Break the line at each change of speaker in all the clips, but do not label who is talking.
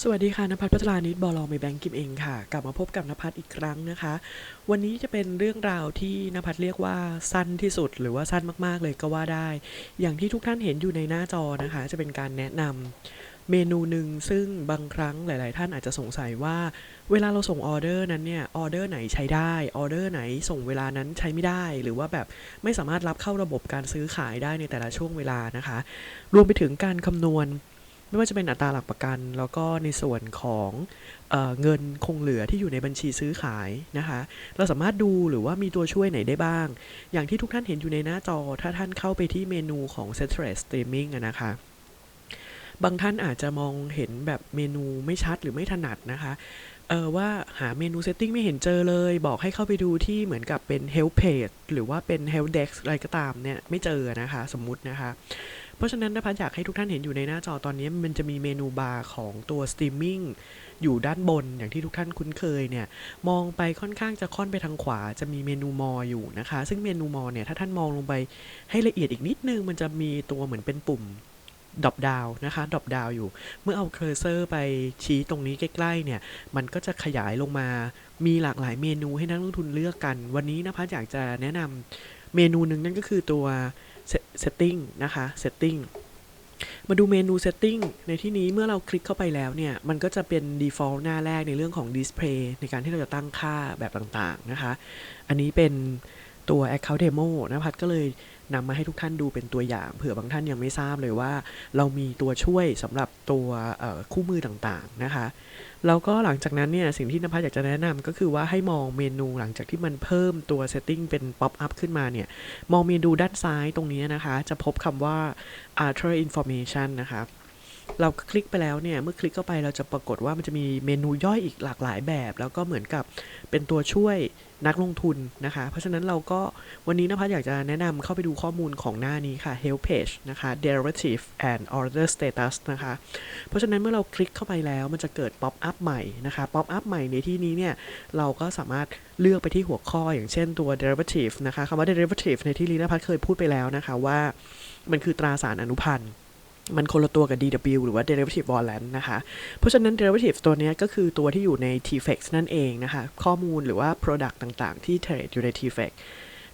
สวัสดีค่ะนภัสพัฒรานิดบอลองในแบงก์กิมเองค่ะ กลับมาพบกับนภัสอีกครั้งนะคะ วันนี้จะเป็นเรื่องราวที่นภัสเรียกว่าสั้นที่สุด หรือว่าสั้นมากๆเลยก็ว่าได้ อย่างที่ทุกท่านเห็นอยู่ในหน้าจอนะคะ จะเป็นการแนะนำเมนูหนึ่งซึ่งบางครั้งหลาย ๆ ท่านอาจจะสงสัยว่า เวลาเราส่งออเดอร์นั้นเนี่ยออเดอร์ไหนใช้ได้ออเดอร์ไหนส่งเวลานั้นใช้ไม่ได้ หรือว่าแบบไม่สามารถรับเข้าระบบการซื้อขายได้ในแต่ละช่วงเวลานะคะ รวมไปถึงการคำนวณ ไม่ว่าจะเป็นอัตราหลักประกัน แล้วก็ในส่วนของเออเงินคงเหลือที่อยู่ในบัญชีซื้อขายนะคะ เราสามารถดูหรือว่ามีตัวช่วยไหนได้บ้าง อย่างที่ทุกท่านเห็นอยู่ในหน้าจอ ถ้าท่านเข้าไปที่เมนูของ s e t r e s Streaming นะคะบางท่านอาจจะมองเห็นแบบเมนูไม่ชัดหรือไม่ถนัดนะคะเออว่าหาเมนู setting ไม่เห็นเจอเลย บอกให้เข้าไปดูที่เหมือนกับเป็น help page หรือว่าเป็น help desk อะไรก็ตามเนี่ย ไม่เจอนะคะ สมมุตินะคะ เพราะฉะนั้นนภัสอยากให้ทุกท่านเห็นอยู่ในหน้าจอตอนนี้มันจะมีเมนูบาร์ของตัว streaming อยู่ด้านบนอย่างที่ทุกท่านคุ้นเคยเนี่ยมองไปค่อนข้างจะค่อนไปทางขวาจะมีเมนูมออยู่นะคะ ซึ่งเมนูมอเนี่ยถ้าท่านมองลงไปให้ละเอียดอีกนิดนึง มันจะมีตัวเหมือนเป็นปุ่มดอปดาวนะคะดอปดาวอยู่ เมื่อเอาเคอร์เซอร์ไปชี้ตรงนี้ใกล้ๆเนี่ย มันก็จะขยายลงมา มีหลากหลายเมนูให้นักลงทุนเลือกกัน วันนี้นะพัทอยากจะแนะนำเมนูหนึ่งนั่นก็คือตัว setting นะคะ setting มาดูเมนู setting ในที่นี้เมื่อเราคลิกเข้าไปแล้วเนี่ย มันก็จะเป็น default หน้าแรกในเรื่องของ display ในการที่เราจะตั้งค่าแบบต่างๆนะคะ อันนี้เป็นตัว account demo นะพัดก็เลย นำมาให้ทุกท่านดูเป็นตัวอย่าง เผื่อบางท่านยังไม่ทราบเลยว่า เรามีตัวช่วยสำหรับตัวคู่มือต่างๆนะคะแล้วก็หลังจากนั้นเนี่ยสิ่งที่นภัสอยากจะแนะนำก็คือว่าให้มองเมนูหลังจากที่มันเพิ่มตัว setting เป็น pop up ขึ้นมาเนี่ยมองเมนูด้านซ้ายตรงนี้นะคะ จะพบคำว่า a r t e r information นะคะ เราคลิกไปแล้วเนี่ย เมื่อคลิกเข้าไปเราจะปรากฏว่ามันจะมีเมนูย่อยอีกหลากหลายแบบ แล้วก็เหมือนกับเป็นตัวช่วยนักลงทุนนะคะ เพราะฉะนั้นเราก็วันนี้นภัสอยากจะแนะนำเข้าไปดูข้อมูลของหน้านี้ค่ะ help page นะคะ derivative and order status นะคะ เพราะฉะนั้นเมื่อเราคลิกเข้าไปแล้วมันจะเกิด pop up ใหม่นะคะ pop up ใหม่ในที่นี้เนี่ย เราก็สามารถเลือกไปที่หัวข้ออย่างเช่นตัว derivative นะคะคำว่า derivative ในที่นี้นภัสเคยพูดไปแล้วนะคะว่ามันคือตราสารอนุพันธ์ มันคนละตัวกับ DW หรือว่า derivative warrant นะคะ เพราะฉะนั้น derivative ตัวนี้ก็คือตัวที่อยู่ใน TFX นั่นเองนะคะ ข้อมูลหรือว่า product ต่างๆ ที่เทรดอยู่ใน TFX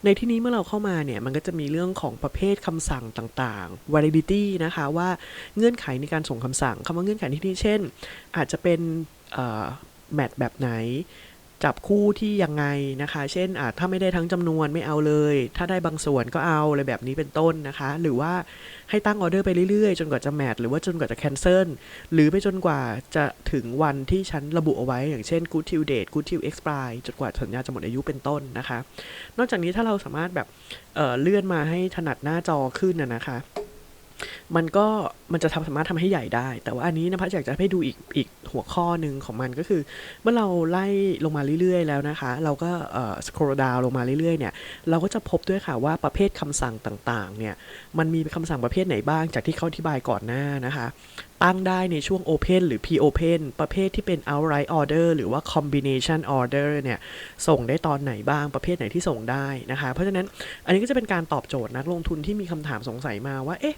ในที่นี้เมื่อเราเข้ามาเนี่ย มันก็จะมีเรื่องของประเภทคำสั่งต่างๆ validity นะคะ ว่าเงื่อนไขในการส่งคำสั่งคำว่าเงื่อนไขที่นี่เช่น อาจจะเป็นแมทแบบไหน จับคู่ที่ยังไงนะคะ เช่นอาจถ้าไม่ได้ทั้งจำนวนไม่เอาเลย ถ้าได้บางส่วนก็เอาอะไรแบบนี้เป็นต้นนะคะ หรือว่าให้ตั้งออเดอร์ไปเรื่อยๆ จนกว่าจะแมทหรือว่าจนกว่าจะแคนเซิลหรือไปจนกว่าจะถึงวันที่ฉันระบุเอาไว้ อย่างเช่น good till date good till expire จนกว่าสัญญาจะหมดอายุเป็นต้นนะคะ นอกจากนี้ถ้าเราสามารถแบบเเลื่อนมาให้ถนัดหน้าจอขึ้นนะนะคะ มันก็มันจะทำสามารถทำให้ใหญ่ได้ แต่ว่าอันนี้นะพัชอยากจะให้ดูอีกอีกหัวข้อหนึ่งของมันก็คือ เมื่อเราไล่ลงมาเรื่อยๆแล้วนะคะ เราก็เอ่อ scroll down ลงมาเรื่อยๆเนี่ยเราก็จะพบด้วยค่ะว่าประเภทคำสั่งต่างๆเนี่ยมันมีคำสั่งประเภทไหนบ้างจากที่เขาอธิบายก่อนหน้านะคะ ตั้งได้ในช่วง Open หรือ P-Open ประเภทที่เป็น outright order หรือว่า combination order เนี่ยส่งได้ตอนไหนบ้างประเภทไหนที่ส่งได้นะคะ เพราะฉะนั้นอันนี้ก็จะเป็นการตอบโจทย์นักลงทุนที่มีคำถามสงสัยมาว่าเอ๊ะ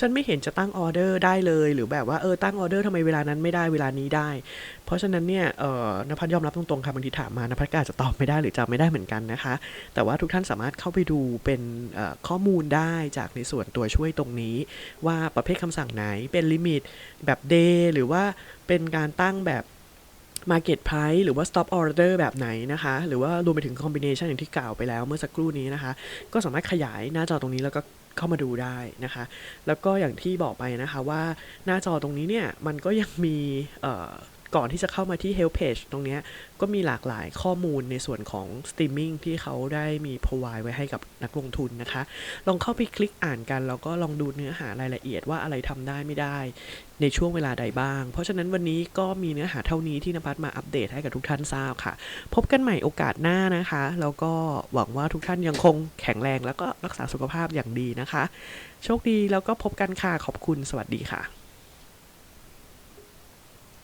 ฉันไม่เห็นจะตั้งออเดอร์ได้เลย หรือแบบว่าเออตั้งออเดอร์ทำไมเวลานั้นไม่ได้เวลานี้ได้ เพราะฉะนั้นเนี่ยเออนภัสยอมรับตรงๆค่ะบางทีถามมานภัสก็อาจจะตอบไม่ได้หรือจำไม่ได้เหมือนกันนะคะ แต่ว่าทุกท่านสามารถเข้าไปดูเป็นออข้อมูลได้จากในส่วนตัวช่วยตรงนี้ ว่าประเภทคำสั่งไหนเป็นลิมิตแบบ day หรือว่าเป็นการตั้งแบบ Market Price หรือว่า Stop Order แบบไหนนะคะ หรือว่ารวมไปถึง Combination อย่างที่กล่าวไปแล้วเมื่อสักครู่นี้นะคะ ก็สามารถขยายหน้าจอตรงนี้แล้วก็ เข้ามาดูได้นะคะ แล้วก็อย่างที่บอกไปนะคะว่าหน้าจอตรงนี้เนี่ยมันก็ยังมีเอ่อ ก่อนที่จะเข้ามาที่ Help Page ตรงนี้ก็มีหลากหลายข้อมูลในส่วนของ Streaming ที่เขาได้มี provide ไว้ให้กับนักลงทุนนะคะ ลองเข้าไปคลิกอ่านกัน แล้วก็ลองดูเนื้อหารายละเอียดว่าอะไรทำได้ไม่ได้ในช่วงเวลาใดบ้าง เพราะฉะนั้นวันนี้ก็มีเนื้อหาเท่านี้ที่นภัสมาอัปเดตให้กับทุกท่านทราบค่ะ พบกันใหม่โอกาสหน้านะคะ แล้วก็หวังว่าทุกท่านยังคงแข็งแรงแล้วก็รักษาสุขภาพอย่างดีนะคะ โชคดีแล้วก็พบกันค่ะ ขอบคุณ สวัสดีค่ะ